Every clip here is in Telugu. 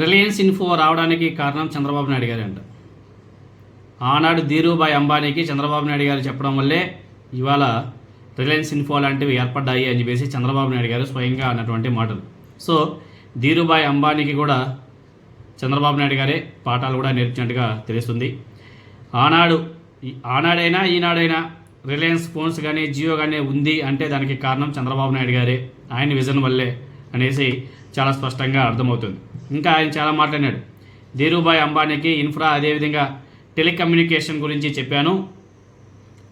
రిలయన్స్ ఇన్ఫో రావడానికి కారణం చంద్రబాబు నాయుడు గారే అంట ఆనాడు ధీరుభాయ్ అంబానీకి చంద్రబాబు నాయుడు గారు చెప్పడం వల్లే ఇవాళ రిలయన్స్ ఇన్ఫో లాంటివి ఏర్పడ్డాయి అని చెప్పేసి చంద్రబాబు నాయుడు గారు స్వయంగా అన్నటువంటి మాటలు. సో ధీరుభాయ్ అంబానీకి కూడా చంద్రబాబు నాయుడు గారే పాఠాలు కూడా నేర్పినట్టుగా తెలుస్తుంది. ఆనాడు ఆనాడైనా ఈనాడైనా రిలయన్స్ ఫోన్స్ కానీ జియో కానీ ఉంది అంటే దానికి కారణం చంద్రబాబు నాయుడు గారే. ఆయన విజన్ వల్లే అనేసి చాలా స్పష్టంగా అర్థమవుతుంది. ఇంకా ఆయన చాలా మాట్లాడినాడు. ధీరుభాయ్ అంబానీకి ఇన్ఫ్రా అదేవిధంగా టెలికమ్యూనికేషన్ గురించి చెప్పాను.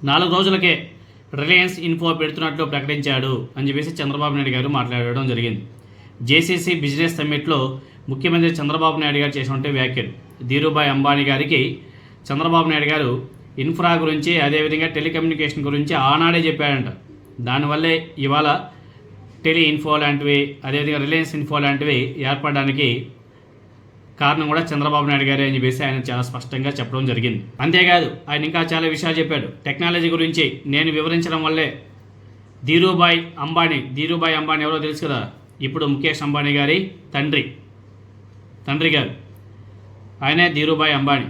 నాలుగు రోజులకే రిలయన్స్ ఇన్ఫో పెడుతున్నట్లు ప్రకటించాడు అని చెప్పేసి చంద్రబాబు నాయుడు గారు మాట్లాడడం జరిగింది. జేసీసీ బిజినెస్ సమ్మిట్లో ముఖ్యమంత్రి చంద్రబాబు నాయుడు గారు చేసినటువంటి వ్యాఖ్యలు. ధీరుభాయ్ అంబానీ గారికి చంద్రబాబు నాయుడు గారు ఇన్ఫ్రా గురించి అదేవిధంగా టెలికమ్యూనికేషన్ గురించి ఆనాడే చెప్పాడంట. దానివల్లే ఇవాళ టెలి ఇన్ఫో లాంటివి అదేవిధంగా రిలయన్స్ ఇన్ఫో లాంటివి ఏర్పడడానికి కారణం కూడా చంద్రబాబు నాయుడు గారే అని చెప్పేసి ఆయన చాలా స్పష్టంగా చెప్పడం జరిగింది. అంతేకాదు ఆయన ఇంకా చాలా విషయాలు చెప్పాడు. టెక్నాలజీ గురించి నేను వివరించడం వల్లే ధీరూభాయ్ అంబానీ ధీరూభాయ్ అంబానీ ఎవరో తెలుసు కదా? ఇప్పుడు ముఖేష్ అంబానీ గారి తండ్రి తండ్రి గారు. ఆయనే ధీరూభాయ్ అంబానీ.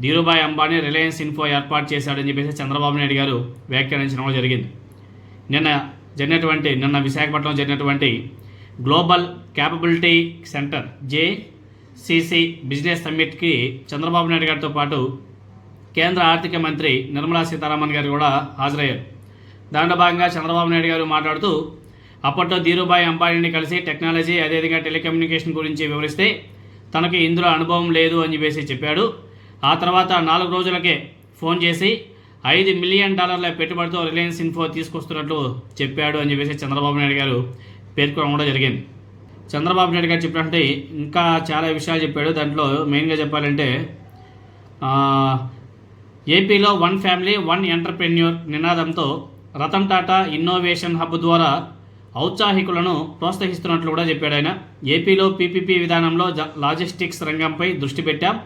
ధీరూభాయ్ అంబానీ రిలయన్స్ ఇన్ఫో ఏర్పాటు చేశాడని చెప్పేసి చంద్రబాబు నాయుడు గారు వ్యాఖ్యానించడం జరిగింది. నిన్న జరిగినటువంటి నిన్న విశాఖపట్నం జరిగినటువంటి global capability center GCC business సమ్మిట్కి Chandrababu Naidu గారితో పాటు కేంద్ర ఆర్థిక మంత్రి నిర్మలా సీతారామన్ గారు కూడా హాజరయ్యారు. దాంట్లో భాగంగా చంద్రబాబు నాయుడు గారు మాట్లాడుతూ అప్పట్లో ధీరుభాయ్ అంబానీని కలిసి టెక్నాలజీ అదేవిధంగా టెలికమ్యూనికేషన్ గురించి వివరిస్తే తనకి ఇందులో అనుభవం లేదు అని చెప్పేసి చెప్పాడు. ఆ తర్వాత నాలుగు రోజులకే ఫోన్ చేసి ఐదు మిలియన్ డాలర్ల పెట్టుబడితో రిలయన్స్ ఇన్ఫో తీసుకొస్తున్నట్లు చెప్పాడు అని చెప్పేసి చంద్రబాబు నాయుడు గారు పేర్కొనడం కూడా జరిగింది. చంద్రబాబు నాయుడు గారు చెప్పినట్టు ఇంకా చాలా విషయాలు చెప్పాడు. దాంట్లో మెయిన్గా చెప్పాలంటే ఏపీలో వన్ ఫ్యామిలీ వన్ ఎంటర్ప్రెన్యూర్ నినాదంతో రతన్ టాటా ఇన్నోవేషన్ హబ్ ద్వారా ఔత్సాహికులను ప్రోత్సహిస్తున్నట్లు కూడా చెప్పాడు ఆయన. ఏపీలో పీపీపీ విధానంలో లాజిస్టిక్స్ రంగంపై దృష్టి పెట్టాం.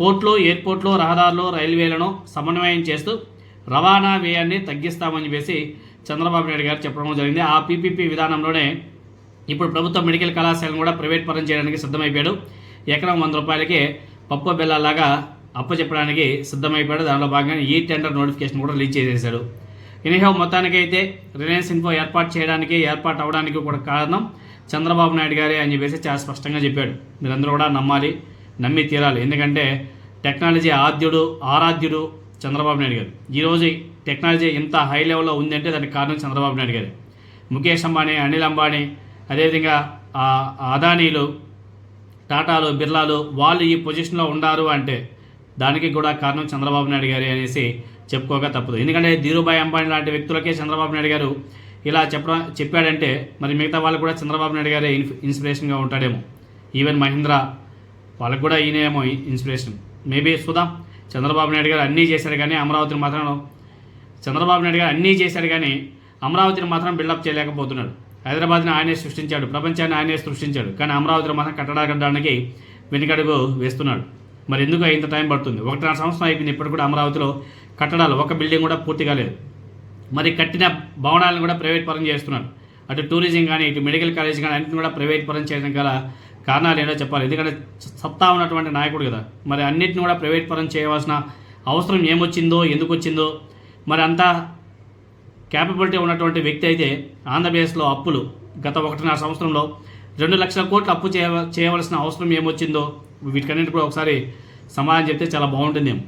పోర్ట్లు ఎయిర్పోర్ట్లు రహదారులు రైల్వేలను సమన్వయం చేస్తూ రవాణా వ్యయాన్ని తగ్గిస్తామని చెప్పేసి చంద్రబాబు నాయుడు గారు చెప్పడం జరిగింది. ఆ పీపీపీ విధానంలోనే ఇప్పుడు ప్రభుత్వ మెడికల్ కళాశాలను కూడా ప్రైవేట్ పరం చేయడానికి సిద్ధమైపోయాడు. ఎకరం వంద రూపాయలకే పప్పు బెల్లాలాగా అప్పచెప్పడానికి సిద్ధమైపోయాడు. దానిలో భాగంగా ఈ టెండర్ నోటిఫికేషన్ కూడా రిలీజ్ చేసేశాడు. ఇనిహో మొత్తానికైతే రిలయన్స్ ఇన్ఫో ఏర్పాటు చేయడానికి ఏర్పాటు అవడానికి కూడా కారణం చంద్రబాబు నాయుడు గారే అని చెప్పేసి చాలా స్పష్టంగా చెప్పాడు. మీరందరూ కూడా నమ్మాలి నమ్మి తీరాలి. ఎందుకంటే టెక్నాలజీ ఆద్యుడు ఆరాధ్యుడు చంద్రబాబు నాయుడు గారు. ఈరోజు టెక్నాలజీ ఇంత హై లెవెల్లో ఉందంటే దానికి కారణం చంద్రబాబు నాయుడు గారు. ముఖేష్ అంబానీ అనిల్ అంబానీ అదేవిధంగా ఆ అదానీలు టాటాలు బిర్లాలు వాళ్ళు ఈ పొజిషన్లో ఉన్నారు అంటే దానికి కూడా కారణం చంద్రబాబు నాయుడు గారు అనేసి చెప్పుకోక తప్పదు. ఎందుకంటే ధీరుభాయ్ అంబానీ లాంటి వ్యక్తులకే చంద్రబాబు నాయుడు గారు ఇలా చెప్పడం చెప్పాడంటే మరి మిగతా వాళ్ళు కూడా చంద్రబాబు నాయుడు గారే ఇన్స్పిరేషన్గా ఉంటాడేమో. ఈవెన్ మహీంద్రా వాళ్ళకు కూడా ఈయనేమో ఇన్స్పిరేషన్. మేబీ చూద్దాం చంద్రబాబు నాయుడు గారు అన్నీ చేశారు కానీ అమరావతిని మాత్రం చంద్రబాబు నాయుడు గారు అన్నీ చేశారు కానీ అమరావతిని మాత్రం బిల్డప్ చేయలేకపోతున్నాడు హైదరాబాద్ని ఆయనే సృష్టించాడు ప్రపంచాన్ని ఆయనే సృష్టించాడు కానీ అమరావతిని మాత్రం కట్టడానికి వెనుకడుగు వేస్తున్నాడు. మరి ఎందుకు ఇంత టైం పడుతుంది? ఒకటిన్నర సంవత్సరం అయిపోయింది ఇప్పుడు కూడా అమరావతిలో కట్టడాలు ఒక బిల్డింగ్ కూడా పూర్తి కాలేదు. మరి కట్టిన భవనాలను కూడా ప్రైవేట్ పరం చేస్తున్నాడు అటు టూరిజం కానీ ఇటు మెడికల్ కాలేజ్ కానీ అన్నింటిని కూడా ప్రైవేట్ పరం చేయడం గల కారణాలు ఏంటో చెప్పాలి. ఎందుకంటే సత్తా ఉన్నటువంటి నాయకుడు కదా. మరి అన్నింటిని కూడా ప్రైవేట్ పరం చేయవలసిన అవసరం ఏమొచ్చిందో ఎందుకు వచ్చిందో మరి అంతా క్యాపబిలిటీ ఉన్నటువంటి వ్యక్తి అయితే ఆంధ్రప్రదేశ్లో అప్పులు గత ఒకటిన్నర సంవత్సరంలో రెండు లక్షల కోట్లు అప్పు చేయ చేయవలసిన అవసరం ఏమొచ్చిందో వీటికన్నిటి కూడా ఒకసారి సమాధానం చెప్తే చాలా బాగుంటుందేమో